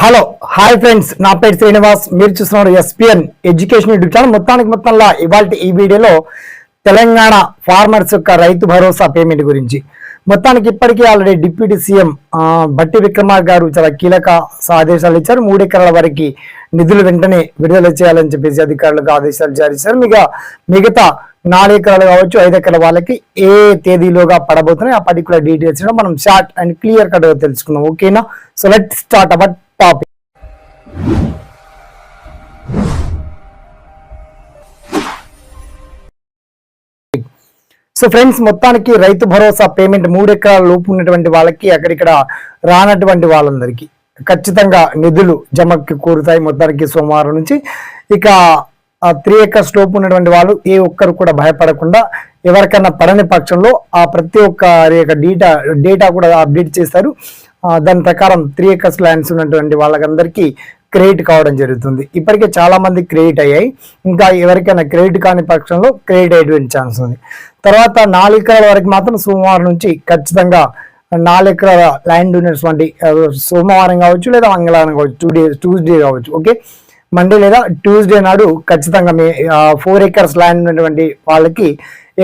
Hello hi friends. నా పేరు శ్రీనివాస్. మీరు చూస్తున్నారు ఎస్పిఎన్ ఎడ్యుకేషన్ యూట్యూబ్ ఛానల్. మొత్తానికి మొత్తంలో ఇవాళ ఈ వీడియోలో తెలంగాణ ఫార్మర్స్ యొక్క రైతు భరోసా పేమెంట్ గురించి. మొత్తానికి ఇప్పటికీ ఆల్రెడీ డిప్యూటీ సీఎం బట్టి విక్రమార్ గారు చాలా కీలక ఆదేశాలు ఇచ్చారు. మూడు ఎకరాల వరకు నిధులు వెంటనే విడుదల చేయాలని చెప్పేసి అధికారులకు ఆదేశాలు జారీ చేశారు. మిగతా మిగతా నాలుగు ఎకరాలు కావచ్చు ఐదు ఎకరాల వాళ్ళకి ఏ తేదీలోగా పడబోతున్నాయి ఆ పర్టికులర్ డీటెయిల్స్ మనం షార్ట్ అండ్ క్లియర్ కట్గా తెలుసుకుందాం. ఓకేనా? So let start our topic so friends మొత్తానికి రైతు భరోసా పేమెంట్ మూడు ఎకరాల లోపు ఉన్నటువంటి వాళ్ళకి అక్కడిక్కడ రానటువంటి వాళ్ళందరికీ ఖచ్చితంగా నిధులు జమకి కూరుతాయి. మొత్తానికి సోమవారం నుంచి ఇక త్రీ ఎకర్స్ లోపు ఉన్నటువంటి వాళ్ళు ఏ ఒక్కరు కూడా భయపడకుండా ఎవరికైనా పడని పక్షంలో ఆ ప్రతి ఒక్క డేటా డేటా కూడా అప్డేట్ చేస్తారు. దాని ప్రకారం త్రీ ఎకర్స్ ల్యాండ్స్ ఉన్నటువంటి వాళ్ళకందరికీ క్రెడిట్ కావడం జరుగుతుంది. ఇప్పటికే చాలా మంది క్రెడిట్ అయ్యాయి. ఇంకా ఎవరికైనా క్రెడిట్ కాని పక్షంలో క్రెడిట్ అయ్యేటువంటి ఛాన్స్ ఉంది. తర్వాత నాలుగు ఎకరాల వరకు మాత్రం సోమవారం నుంచి ఖచ్చితంగా నాలుగు ఎకరాల ల్యాండ్ ఉన్నటువంటి సోమవారం కావచ్చు లేదా మంగళవారం కావచ్చు టూ డేస్ ట్యూస్డే కావచ్చు ఓకే మండే లేదా ట్యూస్డే నాడు ఖచ్చితంగా మీ ఫోర్ ఎకర్స్ ల్యాండ్ ఉన్నటువంటి వాళ్ళకి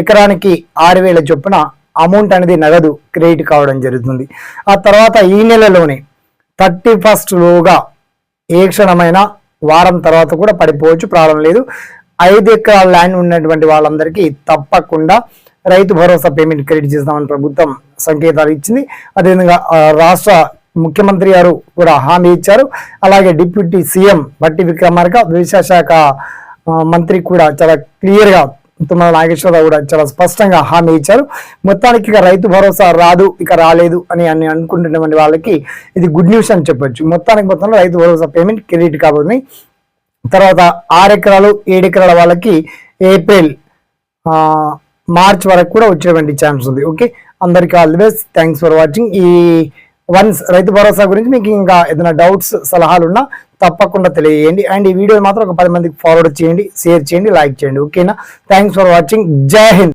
ఎకరానికి ఆరు వేల చొప్పున అమౌంట్ అనేది నగదు క్రెడిట్ కావడం జరుగుతుంది. ఆ తర్వాత ఈ నెలలోనే థర్టీ ఫస్ట్ లోగా ఏ క్షణమైన వారం తర్వాత కూడా పడిపోవచ్చు ప్రాబ్లం లేదు. ఐదు ఎకరాల ల్యాండ్ ఉన్నటువంటి వాళ్ళందరికీ తప్పకుండా రైతు భరోసా పేమెంట్ క్రెడిట్ చేస్తామని ప్రభుత్వం సంకేతాలు ఇచ్చింది. అదేవిధంగా రాష్ట్ర ముఖ్యమంత్రి గారు కూడా హామీ ఇచ్చారు. అలాగే డిప్యూటీ సీఎం బట్టి విక్రమార్క వ్యవసాయ శాఖ మంత్రి కూడా చాలా క్లియర్గా తుమ్మల నాగేశ్వరరావు కూడా చాలా స్పష్టంగా హామీ ఇచ్చారు. మొత్తానికి ఇక రైతు భరోసా రాదు ఇక రాలేదు అని అని అనుకుంటున్నటువంటి వాళ్ళకి ఇది గుడ్ న్యూస్ అని చెప్పొచ్చు. మొత్తానికి మొత్తంలో రైతు భరోసా పేమెంట్ క్రెడిట్ కాబోతుంది. తర్వాత ఆరు ఎకరాలు ఏడు ఎకరాల వాళ్ళకి ఏప్రిల్ మార్చ్ వరకు కూడా వచ్చేటువంటి ఛాన్స్ ఉంది. ఓకే అందరికీ all the best thanks for watching ఈ వన్స్ రైతు భరోసా గురించి మీకు ఇంకా ఏదైనా డౌట్స్ సలహాలు ఉన్నా తప్పకుండా తెలియజేయండి. అండ్ ఈ వీడియో మాత్రం ఒక పది మందికి ఫార్వర్డ్ చేయండి షేర్ చేయండి లైక్ చేయండి. ఓకేనా థ్యాంక్స్ ఫర్ వాచింగ్ జై హింద్